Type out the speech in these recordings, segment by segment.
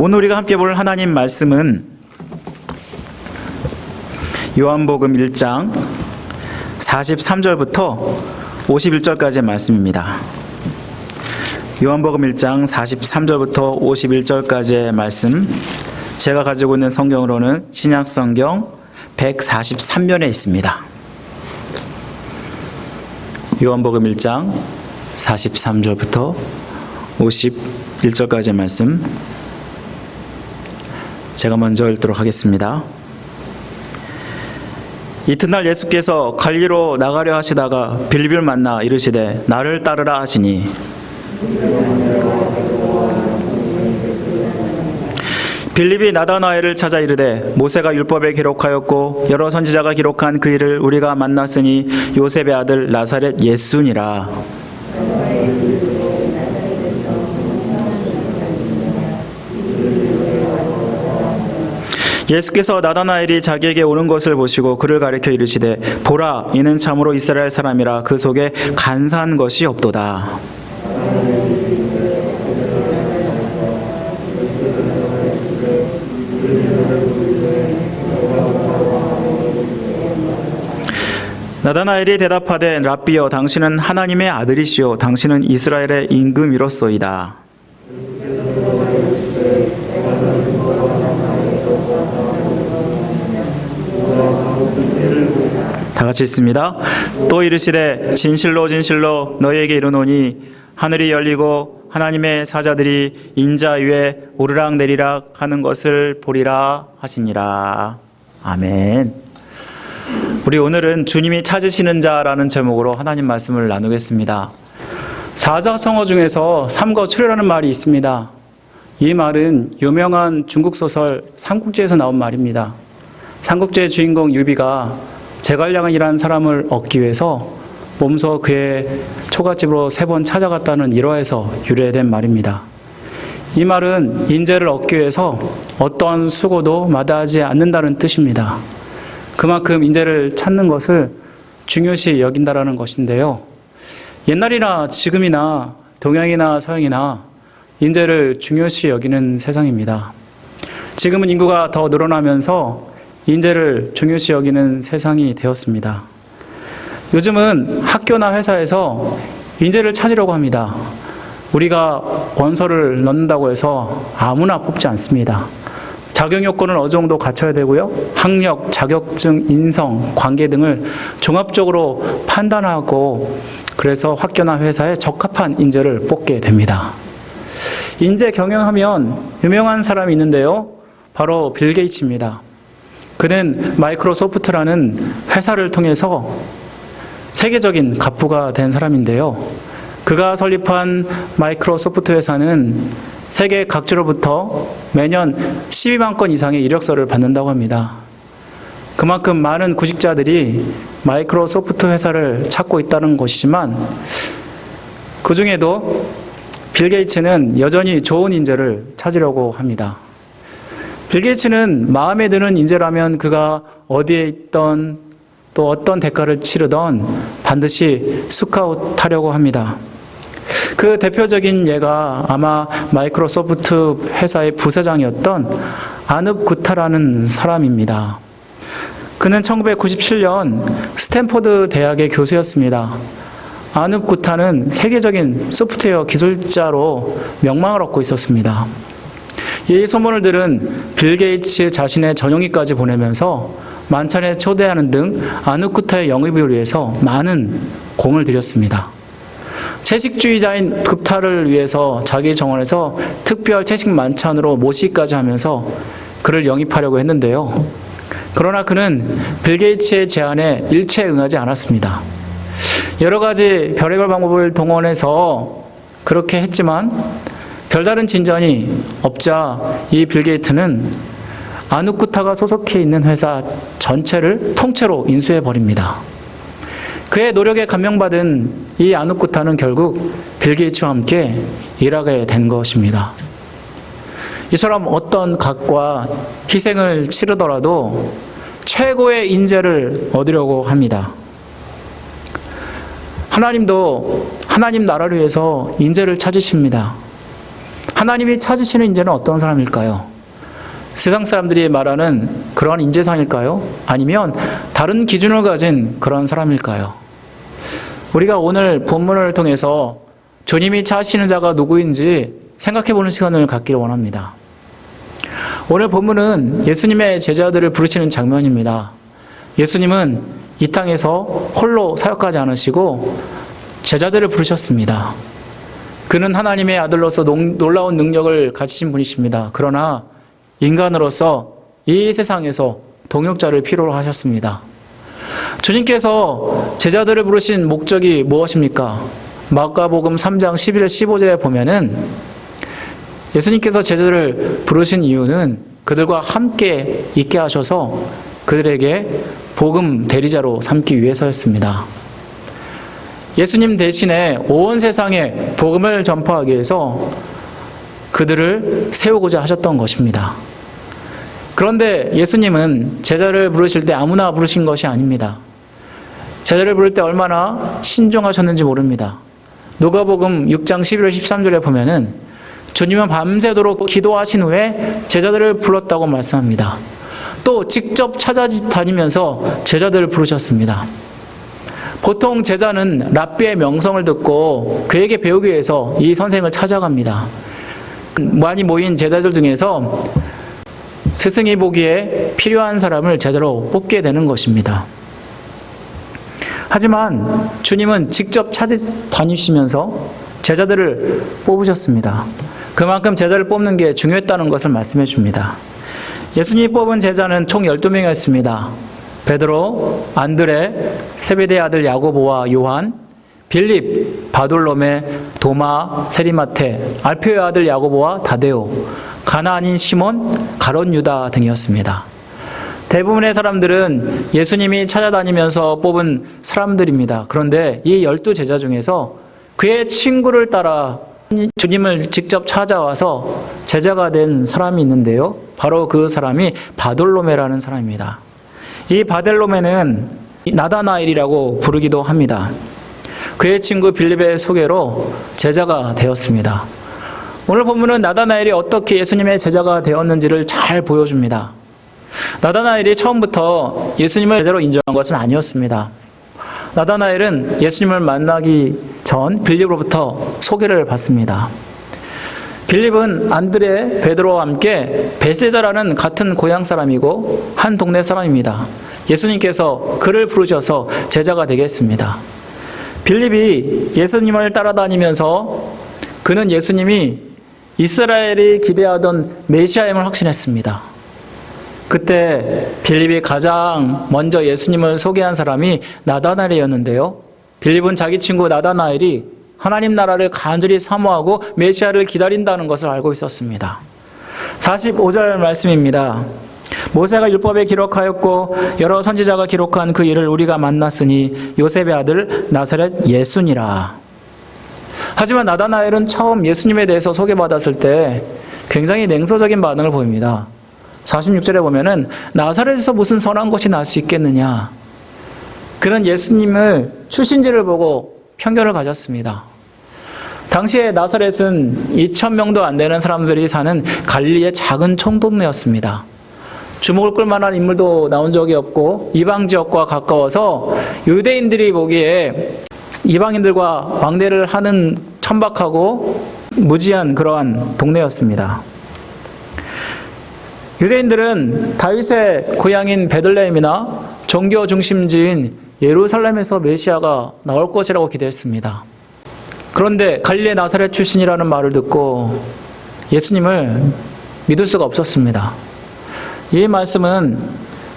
오늘 우리가 함께 볼 하나님 말씀은 요한복음 1장 43절부터 51절까지의 말씀입니다. 요한복음 1장 43절부터 51절까지의 말씀 제가 가지고 있는 성경으로는 신약 성경 143면에 있습니다. 요한복음 1장 43절부터 51절까지의 말씀 제가 먼저 읽도록 하겠습니다. 이튿날 예수께서 갈리로 나가려 하시다가 빌립을 만나 이르시되 나를 따르라 하시니 빌립이 나다나엘을 찾아 이르되 모세가 율법에 기록하였고 여러 선지자가 기록한 그 일을 우리가 만났으니 요셉의 아들 나사렛 예수니라 예수께서 나다나엘이 자기에게 오는 것을 보시고 그를 가리켜 이르시되 보라 이는 참으로 이스라엘 사람이라 그 속에 간사한 것이 없도다. 나다나엘이 대답하되 랍비여 당신은 하나님의 아들이시요 당신은 이스라엘의 임금이로소이다 같이 읽습니다. 또 이르시되 진실로 진실로 너희에게 이르노니 하늘이 열리고 하나님의 사자들이 인자 위에 오르락 내리락 하는 것을 보리라 하시니라. 아멘. 우리 오늘은 주님이 찾으시는 자라는 제목으로 하나님 말씀을 나누겠습니다. 사자성어 중에서 삼거출애라는 말이 있습니다. 이 말은 유명한 중국 소설 삼국지에서 나온 말입니다. 삼국지의 주인공 유비가 제갈량이라는 사람을 얻기 위해서 몸소 그의 초가집으로 세 번 찾아갔다는 일화에서 유래된 말입니다. 이 말은 인재를 얻기 위해서 어떠한 수고도 마다하지 않는다는 뜻입니다. 그만큼 인재를 찾는 것을 중요시 여긴다라는 것인데요. 옛날이나 지금이나 동양이나 서양이나 인재를 중요시 여기는 세상입니다. 지금은 인구가 더 늘어나면서 인재를 중요시 여기는 세상이 되었습니다. 요즘은 학교나 회사에서 인재를 찾으려고 합니다. 우리가 원서를 넣는다고 해서 아무나 뽑지 않습니다. 자격 요건을 어느 정도 갖춰야 되고요. 학력, 자격증, 인성, 관계 등을 종합적으로 판단하고 그래서 학교나 회사에 적합한 인재를 뽑게 됩니다. 인재 경영하면 유명한 사람이 있는데요. 바로 빌 게이츠입니다. 그는 마이크로소프트라는 회사를 통해서 세계적인 갑부가 된 사람인데요. 그가 설립한 마이크로소프트 회사는 세계 각지로부터 매년 12만 건 이상의 이력서를 받는다고 합니다. 그만큼 많은 구직자들이 마이크로소프트 회사를 찾고 있다는 것이지만 그 중에도 빌 게이츠는 여전히 좋은 인재를 찾으려고 합니다. 빌 게이츠는 마음에 드는 인재라면 그가 어디에 있던 또 어떤 대가를 치르던 반드시 스카웃하려고 합니다. 그 대표적인 예가 아마 마이크로소프트 회사의 부사장이었던 아늪 구타라는 사람입니다. 그는 1997년 스탠포드 대학의 교수였습니다. 아늪 구타는 세계적인 소프트웨어 기술자로 명망을 얻고 있었습니다. 이 소문을 들은 빌 게이츠 자신의 전용기까지 보내면서 만찬에 초대하는 등 아누쿠타의 영입을 위해서 많은 공을 들였습니다. 채식주의자인 급타를 위해서 자기 정원에서 특별 채식 만찬으로 모시기까지 하면서 그를 영입하려고 했는데요. 그러나 그는 빌 게이츠의 제안에 일체 응하지 않았습니다. 여러 가지 별의별 방법을 동원해서 그렇게 했지만 별다른 진전이 없자 이 빌 게이트는 아누쿠타가 소속해 있는 회사 전체를 통째로 인수해 버립니다. 그의 노력에 감명받은 이 아누쿠타는 결국 빌 게이츠와 함께 일하게 된 것입니다. 이처럼 어떤 각과 희생을 치르더라도 최고의 인재를 얻으려고 합니다. 하나님도 하나님 나라를 위해서 인재를 찾으십니다. 하나님이 찾으시는 인재는 어떤 사람일까요? 세상 사람들이 말하는 그러한 인재상일까요? 아니면 다른 기준을 가진 그런 사람일까요? 우리가 오늘 본문을 통해서 주님이 찾으시는 자가 누구인지 생각해 보는 시간을 갖기를 원합니다. 오늘 본문은 예수님의 제자들을 부르시는 장면입니다. 예수님은 이 땅에서 홀로 사역하지 않으시고 제자들을 부르셨습니다. 그는 하나님의 아들로서 농- 놀라운 능력을 가지신 분이십니다. 그러나 인간으로서 이 세상에서 동역자를 필요로 하셨습니다. 주님께서 제자들을 부르신 목적이 무엇입니까? 마가복음 3장 11절 15절에 보면은 예수님께서 제자들을 부르신 이유는 그들과 함께 있게 하셔서 그들에게 복음 대리자로 삼기 위해서였습니다. 예수님 대신에 온 세상에 복음을 전파하기 위해서 그들을 세우고자 하셨던 것입니다. 그런데 예수님은 제자를 부르실 때 아무나 부르신 것이 아닙니다. 제자를 부를 때 얼마나 신중하셨는지 모릅니다. 누가복음 6장 11절 13절에 보면은 주님은 밤새도록 기도하신 후에 제자들을 불렀다고 말씀합니다. 또 직접 찾아다니면서 제자들을 부르셨습니다. 보통 제자는 랍비의 명성을 듣고 그에게 배우기 위해서 이 선생을 찾아갑니다. 많이 모인 제자들 중에서 스승이 보기에 필요한 사람을 제자로 뽑게 되는 것입니다. 하지만 주님은 직접 찾아다니시면서 제자들을 뽑으셨습니다. 그만큼 제자를 뽑는 게 중요했다는 것을 말씀해 줍니다. 예수님이 뽑은 제자는 총 12명이었습니다. 베드로, 안드레, 세베대 아들 야고보와 요한, 빌립, 바돌로메, 도마, 세리마테, 알페오의 아들 야고보와 다데오, 가나안인 시몬, 가론 유다 등이었습니다. 대부분의 사람들은 예수님이 찾아다니면서 뽑은 사람들입니다. 그런데 이 열두 제자 중에서 그의 친구를 따라 주님을 직접 찾아와서 제자가 된 사람이 있는데요. 바로 그 사람이 바돌로메라는 사람입니다. 이 바델로메는 나다나엘이라고 부르기도 합니다. 그의 친구 빌립의 소개로 제자가 되었습니다. 오늘 본문은 나다나엘이 어떻게 예수님의 제자가 되었는지를 잘 보여줍니다. 나다나엘이 처음부터 예수님을 제자로 인정한 것은 아니었습니다. 나다나엘은 예수님을 만나기 전 빌립으로부터 소개를 받습니다. 빌립은 안드레, 베드로와 함께 베세다라는 같은 고향 사람이고 한 동네 사람입니다. 예수님께서 그를 부르셔서 제자가 되겠습니다. 빌립이 예수님을 따라다니면서 그는 예수님이 이스라엘이 기대하던 메시아임을 확신했습니다. 그때 빌립이 가장 먼저 예수님을 소개한 사람이 나다나엘이었는데요. 빌립은 자기 친구 나다나엘이 하나님 나라를 간절히 사모하고 메시아를 기다린다는 것을 알고 있었습니다. 45절 말씀입니다. 모세가 율법에 기록하였고 여러 선지자가 기록한 그 일을 우리가 만났으니 요셉의 아들 나사렛 예수니라. 하지만 나다나엘은 처음 예수님에 대해서 소개받았을 때 굉장히 냉소적인 반응을 보입니다. 46절에 보면은 나사렛에서 무슨 선한 것이 날 수 있겠느냐. 그는 예수님을 출신지를 보고 편견을 가졌습니다. 당시에 나사렛은 2천 명도 안 되는 사람들이 사는 갈릴리의 작은 총동네였습니다. 주목을 끌 만한 인물도 나온 적이 없고 이방 지역과 가까워서 유대인들이 보기에 이방인들과 왕래를 하는 천박하고 무지한 그러한 동네였습니다. 유대인들은 다윗의 고향인 베들레헴이나 종교 중심지인 예루살렘에서 메시아가 나올 것이라고 기대했습니다. 그런데 갈릴리 나사렛 출신이라는 말을 듣고 예수님을 믿을 수가 없었습니다. 이 말씀은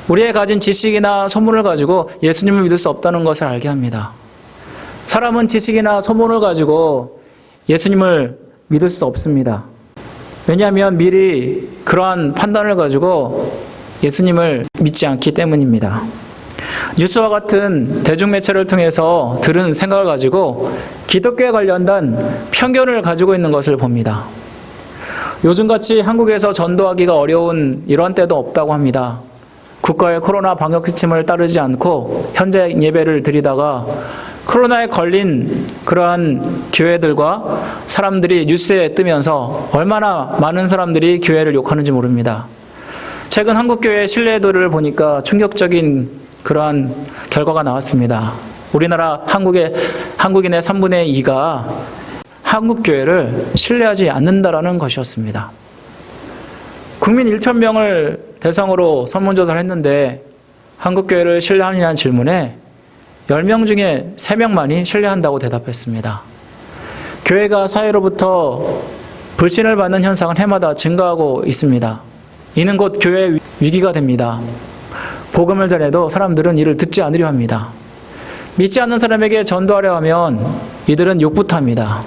우리의 가진 지식이나 소문을 가지고 예수님을 믿을 수 없다는 것을 알게 합니다. 사람은 지식이나 소문을 가지고 예수님을 믿을 수 없습니다. 왜냐하면 미리 그러한 판단을 가지고 예수님을 믿지 않기 때문입니다. 뉴스와 같은 대중매체를 통해서 들은 생각을 가지고 기독교에 관련된 편견을 가지고 있는 것을 봅니다. 요즘같이 한국에서 전도하기가 어려운 이런 때도 없다고 합니다. 국가의 코로나 방역 지침을 따르지 않고 현재 예배를 드리다가 코로나에 걸린 그 그러한 교회들과 사람들이 뉴스에 뜨면서 얼마나 많은 사람들이 교회를 욕하는지 모릅니다. 최근 한국교회 신뢰도를 보니까 충격적인 그러한 결과가 나왔습니다. 우리나라 한국의 한국인의 3분의 2가 한국 교회를 신뢰하지 않는다라는 것이었습니다. 국민 1천 명을 대상으로 설문조사를 했는데 한국 교회를 신뢰하느냐는 질문에 10명 중에 3명만이 신뢰한다고 대답했습니다. 교회가 사회로부터 불신을 받는 현상은 해마다 증가하고 있습니다. 이는 곧 교회 위기가 됩니다. 복음을 전해도 사람들은 이를 듣지 않으려 합니다. 믿지 않는 사람에게 전도하려 하면 이들은 욕부터 합니다.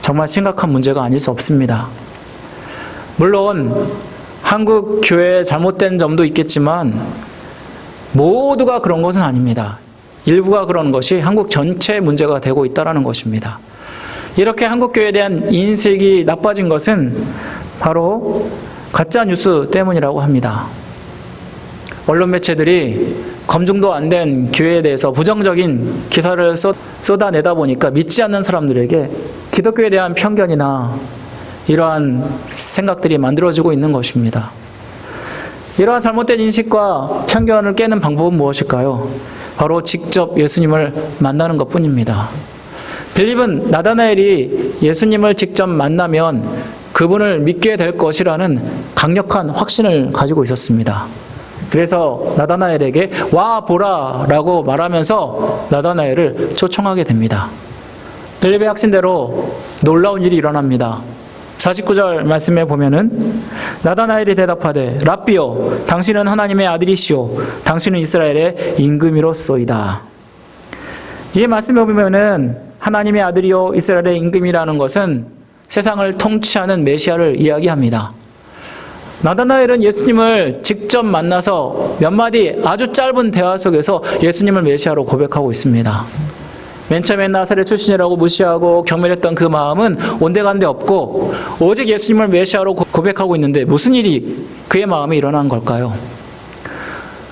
정말 심각한 문제가 아닐 수 없습니다. 물론 한국 교회의 잘못된 점도 있겠지만 모두가 그런 것은 아닙니다. 일부가 그런 것이 한국 전체의 문제가 되고 있다는 것입니다. 이렇게 한국 교회에 대한 인식이 나빠진 것은 바로 가짜 뉴스 때문이라고 합니다. 언론 매체들이 검증도 안 된 교회에 대해서 부정적인 기사를 쏟, 쏟아내다 보니까 믿지 않는 사람들에게 기독교에 대한 편견이나 이러한 생각들이 만들어지고 있는 것입니다. 이러한 잘못된 인식과 편견을 깨는 방법은 무엇일까요? 바로 직접 예수님을 만나는 것 뿐입니다. 빌립은 나다나엘이 예수님을 직접 만나면 그분을 믿게 될 것이라는 강력한 확신을 가지고 있었습니다. 그래서 나다나엘에게 와 보라라고 말하면서 나다나엘을 초청하게 됩니다. 빌립의 확신대로 놀라운 일이 일어납니다. 49절 말씀에 보면은 나다나엘이 대답하되 랍비요 당신은 하나님의 아들이시오 당신은 이스라엘의 임금이로소이다. 이 말씀에 보면은 하나님의 아들이요 이스라엘의 임금이라는 것은 세상을 통치하는 메시아를 이야기합니다. 나다나엘은 예수님을 직접 만나서 몇 마디 아주 짧은 대화 속에서 예수님을 메시아로 고백하고 있습니다. 맨 처음에 나사렛 출신이라고 무시하고 경멸했던 그 마음은 온데간데 없고 오직 예수님을 메시아로 고백하고 있는데 무슨 일이 그의 마음에 일어난 걸까요?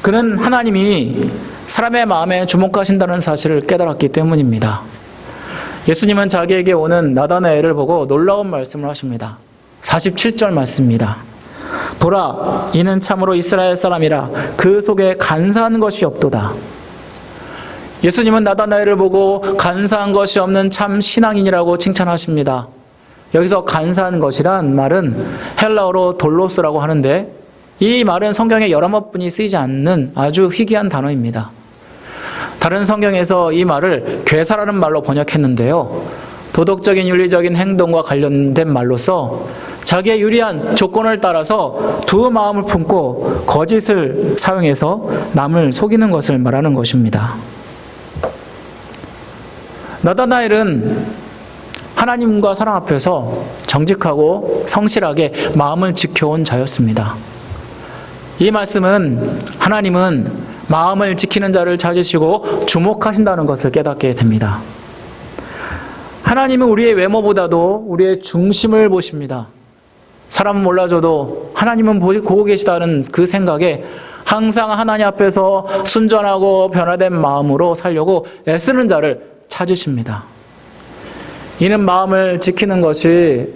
그는 하나님이 사람의 마음에 주목하신다는 사실을 깨달았기 때문입니다. 예수님은 자기에게 오는 나다나엘을 보고 놀라운 말씀을 하십니다. 47절 말씀입니다. 보라, 이는 참으로 이스라엘 사람이라 그 속에 간사한 것이 없도다. 예수님은 나다나엘을 보고 간사한 것이 없는 참 신앙인이라고 칭찬하십니다. 여기서 간사한 것이란 말은 헬라어로 돌로스라고 하는데 이 말은 성경에 여러 번뿐이 쓰이지 않는 아주 희귀한 단어입니다. 다른 성경에서 이 말을 괴사라는 말로 번역했는데요. 도덕적인 윤리적인 행동과 관련된 말로서 자기의 유리한 조건을 따라서 두 마음을 품고 거짓을 사용해서 남을 속이는 것을 말하는 것입니다. 나다나엘은 하나님과 사랑 앞에서 정직하고 성실하게 마음을 지켜온 자였습니다. 이 말씀은 하나님은 마음을 지키는 자를 찾으시고 주목하신다는 것을 깨닫게 됩니다. 하나님은 우리의 외모보다도 우리의 중심을 보십니다. 사람은 몰라줘도 하나님은 보고 계시다는 그 생각에 항상 하나님 앞에서 순전하고 변화된 마음으로 살려고 애쓰는 자를 찾으십니다. 이는 마음을 지키는 것이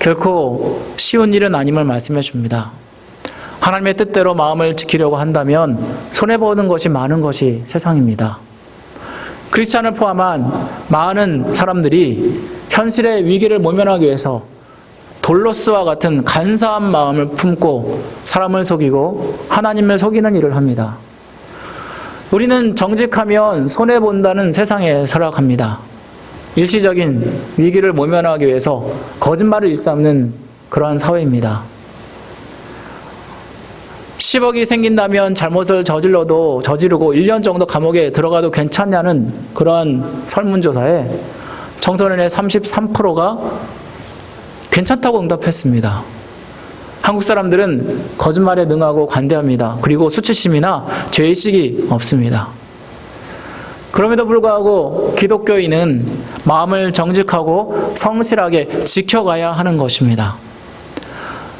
결코 쉬운 일은 아님을 말씀해 줍니다. 하나님의 뜻대로 마음을 지키려고 한다면 손해보는 것이 많은 것이 세상입니다. 크리스찬을 포함한 많은 사람들이 현실의 위기를 모면하기 위해서 돌로스와 같은 간사한 마음을 품고 사람을 속이고 하나님을 속이는 일을 합니다. 우리는 정직하면 손해본다는 세상에 살아갑니다. 일시적인 위기를 모면하기 위해서 거짓말을 일삼는 그러한 사회입니다. 10억이 생긴다면 잘못을 저질러도 저지르고 1년 정도 감옥에 들어가도 괜찮냐는 그러한 설문조사에 청소년의 33%가 괜찮다고 응답했습니다. 한국 사람들은 거짓말에 능하고 관대합니다. 그리고 수치심이나 죄의식이 없습니다. 그럼에도 불구하고 기독교인은 마음을 정직하고 성실하게 지켜가야 하는 것입니다.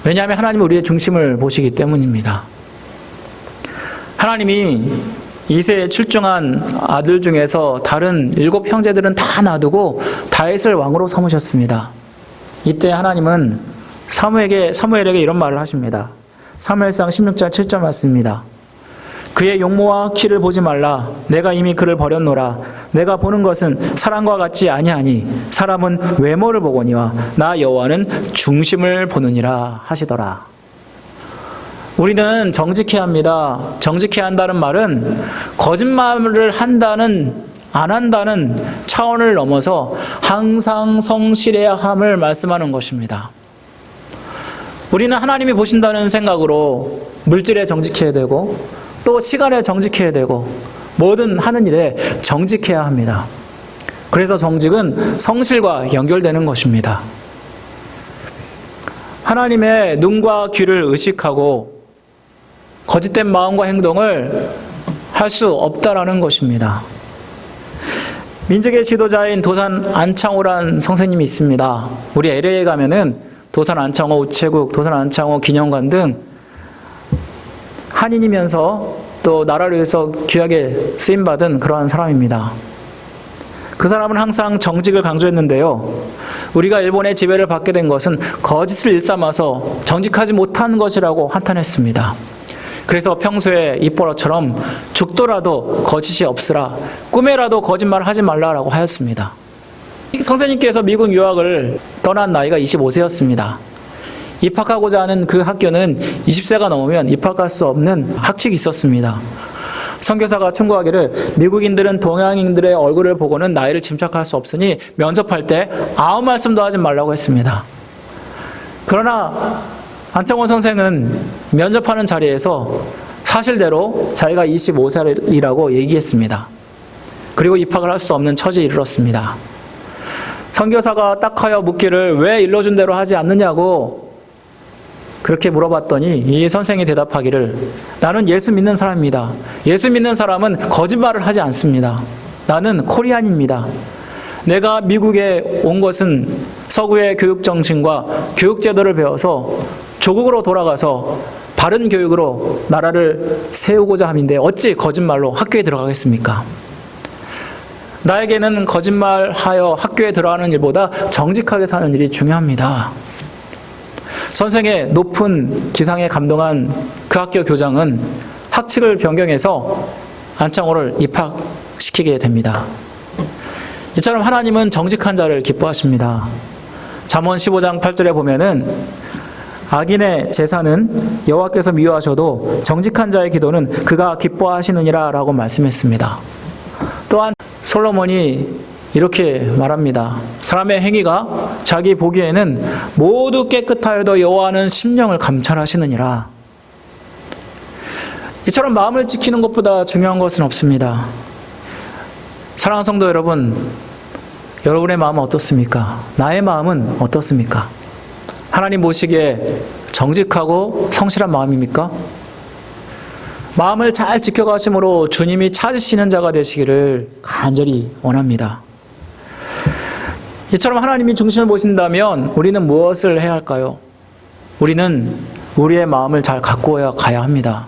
왜냐하면 하나님은 우리의 중심을 보시기 때문입니다. 하나님이 이세에 출중한 아들 중에서 다른 일곱 형제들은 다 놔두고 다윗을 왕으로 삼으셨습니다. 이때 하나님은 사무에게 사무엘에게 이런 말을 하십니다. 사무엘상 16장 7절 말씀입니다. 그의 용모와 키를 보지 말라. 내가 이미 그를 버렸노라. 내가 보는 것은 사람과 같지 아니하니 사람은 외모를 보거니와 나 여호와는 중심을 보느니라 하시더라. 우리는 정직해야 합니다. 정직해야 한다는 말은 거짓말을 한다는 안 한다는 차원을 넘어서 항상 성실해야 함을 말씀하는 것입니다. 우리는 하나님이 보신다는 생각으로 물질에 정직해야 되고 또 시간에 정직해야 되고 뭐든 하는 일에 정직해야 합니다. 그래서 정직은 성실과 연결되는 것입니다. 하나님의 눈과 귀를 의식하고 거짓된 마음과 행동을 할 수 없다라는 것입니다. 민족의 지도자인 도산 안창호란 선생님이 있습니다. 우리 LA에 가면은 도산 안창호 우체국, 도산 안창호 기념관 등 한인이면서 또 나라를 위해서 귀하게 쓰임 받은 그러한 사람입니다. 그 사람은 항상 정직을 강조했는데요. 우리가 일본의 지배를 받게 된 것은 거짓을 일삼아서 정직하지 못한 것이라고 한탄했습니다. 그래서 평소에 입버릇처럼 죽더라도 거짓이 없으라 꿈에라도 거짓말 하지 말라라고 하였습니다. 선생님께서 미국 유학을 떠난 나이가 25세였습니다. 입학하고자 하는 그 학교는 20세가 넘으면 입학할 수 없는 학칙이 있었습니다. 선교사가 충고하기를 미국인들은 동양인들의 얼굴을 보고는 나이를 짐작할 수 없으니 면접할 때 아무 말씀도 하지 말라고 했습니다. 그러나 안창호 선생은 면접하는 자리에서 사실대로 자기가 25살이라고 얘기했습니다. 그리고 입학을 할 수 없는 처지에 이르렀습니다. 선교사가 딱하여 묻기를 왜 일러준 대로 하지 않느냐고 그렇게 물어봤더니 이 선생이 대답하기를 나는 예수 믿는 사람입니다. 예수 믿는 사람은 거짓말을 하지 않습니다. 나는 코리안입니다. 내가 미국에 온 것은 서구의 교육 정신과 교육 제도를 배워서 조국으로 돌아가서 바른 교육으로 나라를 세우고자 함인데 어찌 거짓말로 학교에 들어가겠습니까? 나에게는 거짓말하여 학교에 들어가는 일보다 정직하게 사는 일이 중요합니다. 선생의 높은 기상에 감동한 그 학교 교장은 학칙을 변경해서 안창호를 입학시키게 됩니다. 이처럼 하나님은 정직한 자를 기뻐하십니다. 잠언 15장 8절에 보면은 악인의 제사는 여호와께서 미워하셔도 정직한 자의 기도는 그가 기뻐하시느니라라고 말씀했습니다. 또한 솔로몬이 이렇게 말합니다. 사람의 행위가 자기 보기에는 모두 깨끗하여도 여호와는 심령을 감찰하시느니라. 이처럼 마음을 지키는 것보다 중요한 것은 없습니다. 사랑하는 성도 여러분, 여러분의 마음은 어떻습니까? 나의 마음은 어떻습니까? 하나님 보시기에 정직하고 성실한 마음입니까? 마음을 잘 지켜가심으로 주님이 찾으시는 자가 되시기를 간절히 원합니다. 이처럼 하나님이 중심을 보신다면 우리는 무엇을 해야 할까요? 우리는 우리의 마음을 잘 갖고 가야 합니다.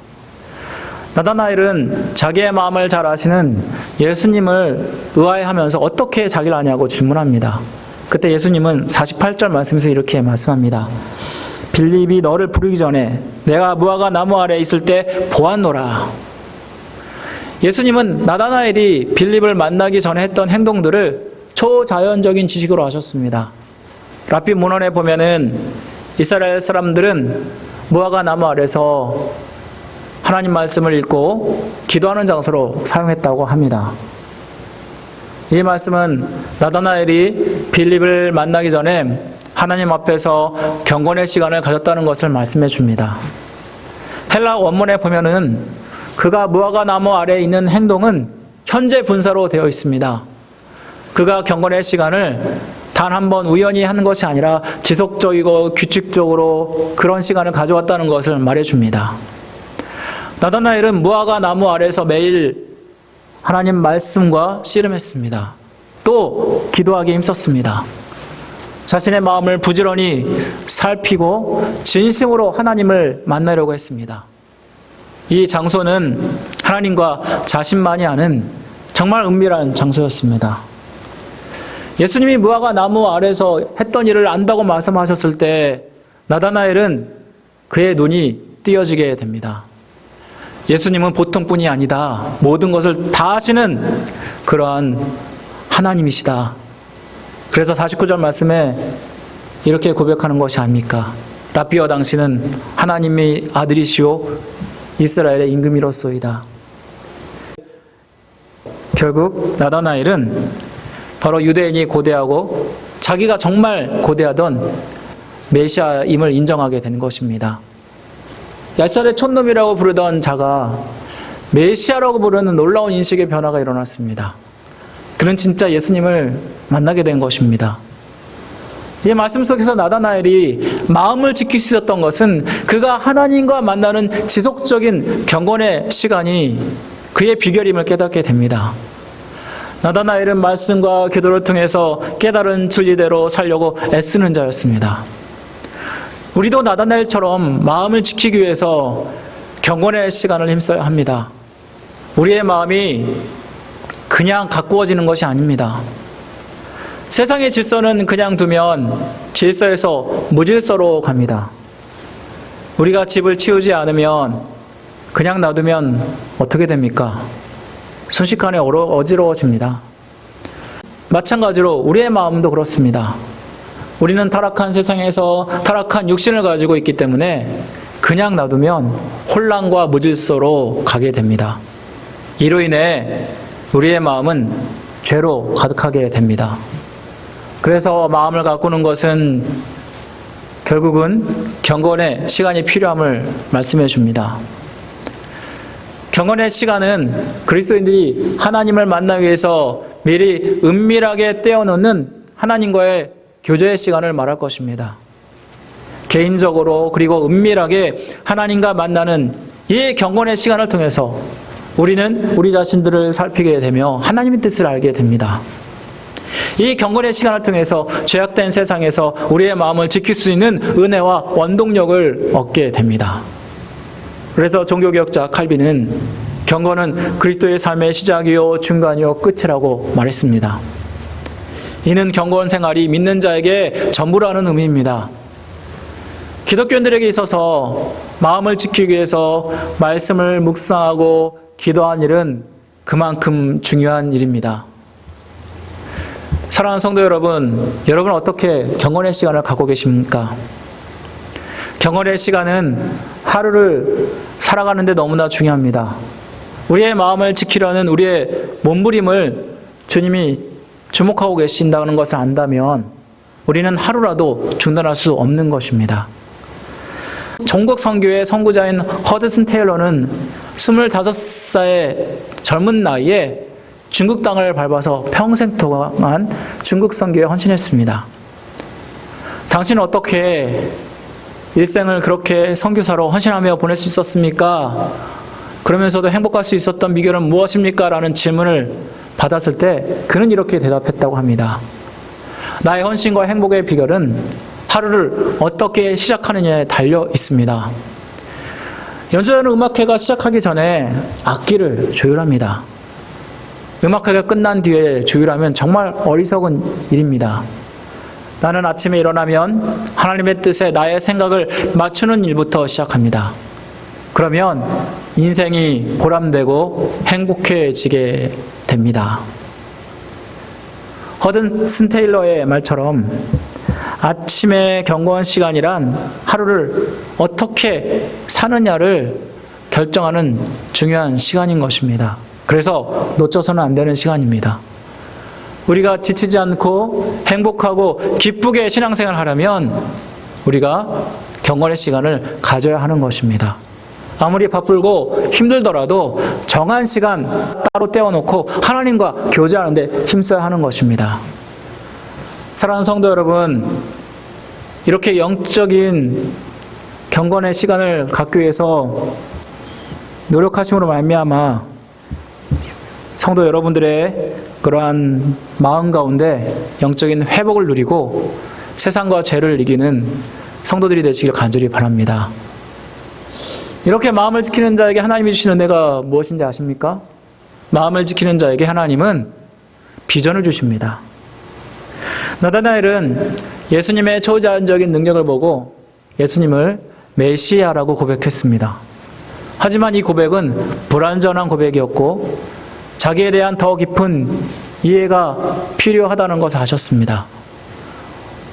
나다나엘은 자기의 마음을 잘 아시는 예수님을 의아해하면서 어떻게 자기를 아냐고 질문합니다. 그때 예수님은 48절 말씀에서 이렇게 말씀합니다. 빌립이 너를 부르기 전에 내가 무화과 나무 아래 있을 때 보았노라. 예수님은 나다나엘이 빌립을 만나기 전에 했던 행동들을 초자연적인 지식으로 하셨습니다. 라피 문헌에 보면은 이스라엘 사람들은 무화과 나무 아래서 하나님 말씀을 읽고 기도하는 장소로 사용했다고 합니다. 이 말씀은 나다나엘이 빌립을 만나기 전에 하나님 앞에서 경건의 시간을 가졌다는 것을 말씀해 줍니다. 헬라 원문에 보면은 그가 무화과 나무 아래에 있는 행동은 현재 분사로 되어 있습니다. 그가 경건의 시간을 단 한 번 우연히 하는 것이 아니라 지속적이고 규칙적으로 그런 시간을 가져왔다는 것을 말해 줍니다. 나다나엘은 무화과 나무 아래서 매일 하나님 말씀과 씨름했습니다. 또 기도하기 힘썼습니다. 자신의 마음을 부지런히 살피고 진심으로 하나님을 만나려고 했습니다. 이 장소는 하나님과 자신만이 아는 정말 은밀한 장소였습니다. 예수님이 무화과 나무 아래서 했던 일을 안다고 말씀하셨을 때 나다나엘은 그의 눈이 띄어지게 됩니다. 예수님은 보통 분이 아니다. 모든 것을 다 하시는 그러한 하나님이시다. 그래서 49절 말씀에 이렇게 고백하는 것이 아닙니까? 라비어 당신은 하나님의 아들이시오 이스라엘의 임금이로소이다. 결국 나다나엘은 바로 유대인이 고대하고 자기가 정말 고대하던 메시아임을 인정하게 된 것입니다. 얄살의 촌놈이라고 부르던 자가 메시아라고 부르는 놀라운 인식의 변화가 일어났습니다. 그는 진짜 예수님을 만나게 된 것입니다. 이 말씀 속에서 나다나엘이 마음을 지킬 수 있었던 것은 그가 하나님과 만나는 지속적인 경건의 시간이 그의 비결임을 깨닫게 됩니다. 나다나엘은 말씀과 기도를 통해서 깨달은 진리대로 살려고 애쓰는 자였습니다. 우리도 나다나엘처럼 마음을 지키기 위해서 경건의 시간을 힘써야 합니다. 우리의 마음이 그냥 가꾸어지는 것이 아닙니다. 세상의 질서는 그냥 두면 질서에서 무질서로 갑니다. 우리가 집을 치우지 않으면 그냥 놔두면 어떻게 됩니까? 순식간에 어지러워집니다. 마찬가지로 우리의 마음도 그렇습니다. 우리는 타락한 세상에서 타락한 육신을 가지고 있기 때문에 그냥 놔두면 혼란과 무질서로 가게 됩니다. 이로 인해 우리의 마음은 죄로 가득하게 됩니다. 그래서 마음을 가꾸는 것은 결국은 경건의 시간이 필요함을 말씀해 줍니다. 경건의 시간은 그리스도인들이 하나님을 만나기 위해서 미리 은밀하게 떼어놓는 하나님과의 교제의 시간을 말할 것입니다. 개인적으로 그리고 은밀하게 하나님과 만나는 이 경건의 시간을 통해서 우리는 우리 자신들을 살피게 되며 하나님의 뜻을 알게 됩니다. 이 경건의 시간을 통해서 죄악된 세상에서 우리의 마음을 지킬 수 있는 은혜와 원동력을 얻게 됩니다. 그래서 종교개혁자 칼빈은 경건은 그리스도의 삶의 시작이요 중간이요 끝이라고 말했습니다. 이는 경건 생활이 믿는 자에게 전부라는 의미입니다. 기독교인들에게 있어서 마음을 지키기 위해서 말씀을 묵상하고 기도한 일은 그만큼 중요한 일입니다. 사랑하는 성도 여러분, 여러분 어떻게 경건의 시간을 갖고 계십니까? 경건의 시간은 하루를 살아가는데 너무나 중요합니다. 우리의 마음을 지키려는 우리의 몸부림을 주님이 주목하고 계신다는 것을 안다면 우리는 하루라도 중단할 수 없는 것입니다. 전국 선교의 선구자인 허드슨 테일러는 25살의 젊은 나이에 중국 땅을 밟아서 평생 동안 중국 선교에 헌신했습니다. 당신은 어떻게 일생을 그렇게 선교사로 헌신하며 보낼 수 있었습니까? 그러면서도 행복할 수 있었던 비결은 무엇입니까? 라는 질문을 받았을 때 그는 이렇게 대답했다고 합니다. 나의 헌신과 행복의 비결은 하루를 어떻게 시작하느냐에 달려 있습니다. 연주하는 음악회가 시작하기 전에 악기를 조율합니다. 음악회가 끝난 뒤에 조율하면 정말 어리석은 일입니다. 나는 아침에 일어나면 하나님의 뜻에 나의 생각을 맞추는 일부터 시작합니다. 그러면 인생이 보람되고 행복해지게 됩니다. 허든 테일러의 말처럼 아침의 경건 시간이란 하루를 어떻게 사느냐를 결정하는 중요한 시간인 것입니다. 그래서 놓쳐서는 안 되는 시간입니다. 우리가 지치지 않고 행복하고 기쁘게 신앙생활 하려면 우리가 경건의 시간을 가져야 하는 것입니다. 아무리 바쁘고 힘들더라도 정한 시간 따로 떼어놓고 하나님과 교제하는데 힘써야 하는 것입니다. 사랑하는 성도 여러분, 이렇게 영적인 경건의 시간을 갖기 위해서 노력하심으로 말미암아 성도 여러분들의 그러한 마음 가운데 영적인 회복을 누리고 세상과 죄를 이기는 성도들이 되시길 간절히 바랍니다. 이렇게 마음을 지키는 자에게 하나님이 주시는 은혜가 무엇인지 아십니까? 마음을 지키는 자에게 하나님은 비전을 주십니다. 나다나엘은 예수님의 초자연적인 능력을 보고 예수님을 메시아라고 고백했습니다. 하지만 이 고백은 불완전한 고백이었고 자기에 대한 더 깊은 이해가 필요하다는 것을 아셨습니다.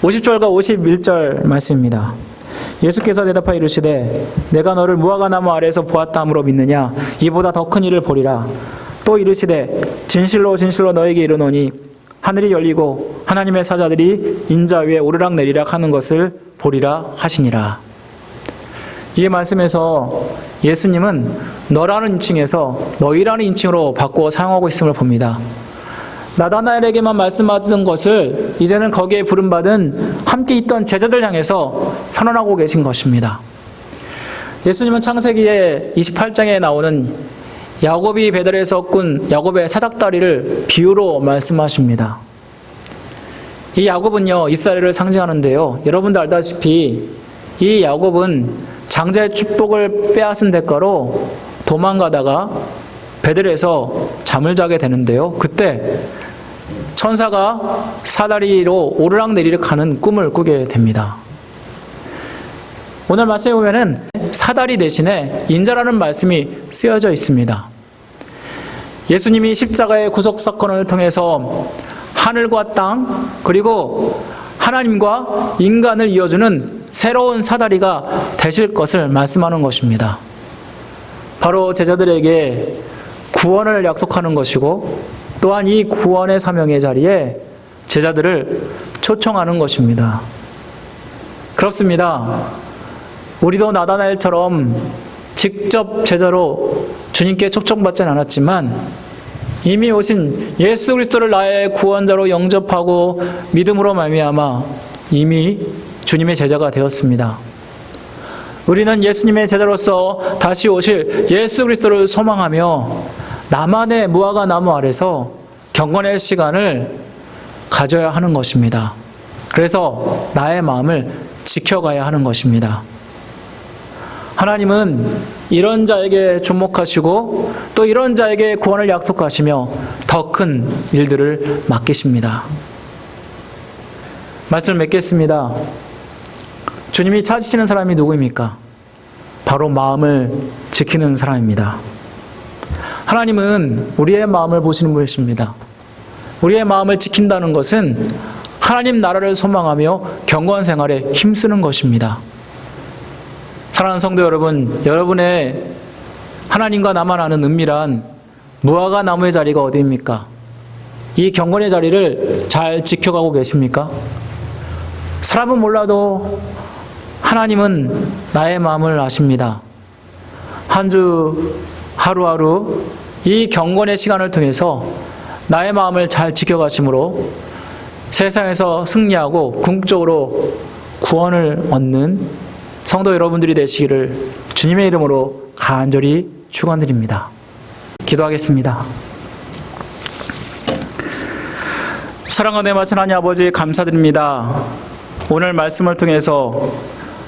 50절과 51절 말씀입니다. 예수께서 대답하여 이르시되 내가 너를 무화과 나무 아래에서 보았다 함으로 믿느냐 이보다 더 큰 일을 보리라 또 이르시되 진실로 진실로 너에게 이르노니 하늘이 열리고 하나님의 사자들이 인자 위에 오르락 내리락 하는 것을 보리라 하시니라 이 말씀에서 예수님은 너라는 인칭에서 너희라는 인칭으로 바꾸어 사용하고 있음을 봅니다. 나다나엘에게만 말씀하던 것을 이제는 거기에 부름받은 함께 있던 제자들 향해서 선언하고 계신 것입니다. 예수님은 창세기의 28장에 나오는 야곱이 배달해서 꾼 야곱의 사닥다리를 비유로 말씀하십니다. 이 야곱은요, 이스라엘을 상징하는데요. 여러분도 알다시피 이 야곱은 장자의 축복을 빼앗은 대가로 도망가다가 베들에서 잠을 자게 되는데요. 그때 천사가 사다리로 오르락 내리락 하는 꿈을 꾸게 됩니다. 오늘 말씀에 보면은 사다리 대신에 인자라는 말씀이 쓰여져 있습니다. 예수님이 십자가의 구속 사건을 통해서 하늘과 땅 그리고 하나님과 인간을 이어주는 새로운 사다리가 되실 것을 말씀하는 것입니다. 바로 제자들에게 구원을 약속하는 것이고 또한 이 구원의 사명의 자리에 제자들을 초청하는 것입니다. 그렇습니다. 우리도 나다나엘처럼 직접 제자로 주님께 초청받지는 않았지만 이미 오신 예수 그리스도를 나의 구원자로 영접하고 믿음으로 말미암아 이미 주님의 제자가 되었습니다. 우리는 예수님의 제자로서 다시 오실 예수 그리스도를 소망하며 나만의 무화과 나무 아래서 경건의 시간을 가져야 하는 것입니다. 그래서 나의 마음을 지켜가야 하는 것입니다. 하나님은 이런 자에게 주목하시고 또 이런 자에게 구원을 약속하시며 더 큰 일들을 맡기십니다. 말씀을 맺겠습니다. 주님이 찾으시는 사람이 누구입니까? 바로 마음을 지키는 사람입니다. 하나님은 우리의 마음을 보시는 분이십니다. 우리의 마음을 지킨다는 것은 하나님 나라를 소망하며 경건 생활에 힘쓰는 것입니다. 사랑하는 성도 여러분, 여러분의 하나님과 나만 아는 은밀한 무화과 나무의 자리가 어디입니까? 이 경건의 자리를 잘 지켜가고 계십니까? 사람은 몰라도 하나님은 나의 마음을 아십니다. 한 주 하루하루 이 경건의 시간을 통해서 나의 마음을 잘 지켜가심으로 세상에서 승리하고 궁극적으로 구원을 얻는 성도 여러분들이 되시기를 주님의 이름으로 간절히 축원드립니다. 기도하겠습니다. 사랑하는 말씀 하나님 아버지 감사드립니다. 오늘 말씀을 통해서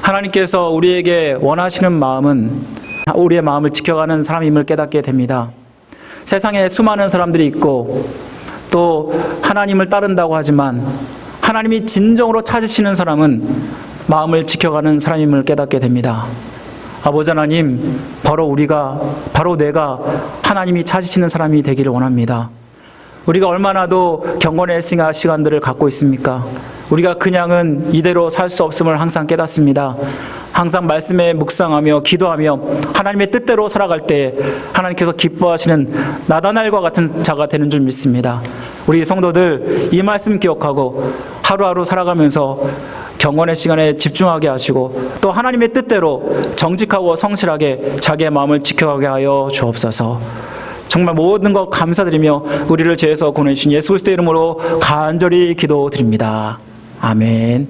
하나님께서 우리에게 원하시는 마음은 우리의 마음을 지켜가는 사람임을 깨닫게 됩니다. 세상에 수많은 사람들이 있고 또 하나님을 따른다고 하지만 하나님이 진정으로 찾으시는 사람은 마음을 지켜가는 사람임을 깨닫게 됩니다. 아버지 하나님, 바로 우리가, 바로 내가 하나님이 찾으시는 사람이 되기를 원합니다. 우리가 얼마나도 경건의 시간들을 갖고 있습니까? 우리가 그냥은 이대로 살 수 없음을 항상 깨닫습니다. 항상 말씀에 묵상하며 기도하며 하나님의 뜻대로 살아갈 때 하나님께서 기뻐하시는 나다날과 같은 자가 되는 줄 믿습니다. 우리 성도들 이 말씀 기억하고 하루하루 살아가면서 경건의 시간에 집중하게 하시고 또 하나님의 뜻대로 정직하고 성실하게 자기의 마음을 지켜가게 하여 주옵소서. 정말 모든 것 감사드리며 우리를 죄에서 주신 예수 그리스도의 이름으로 간절히 기도드립니다. 아멘.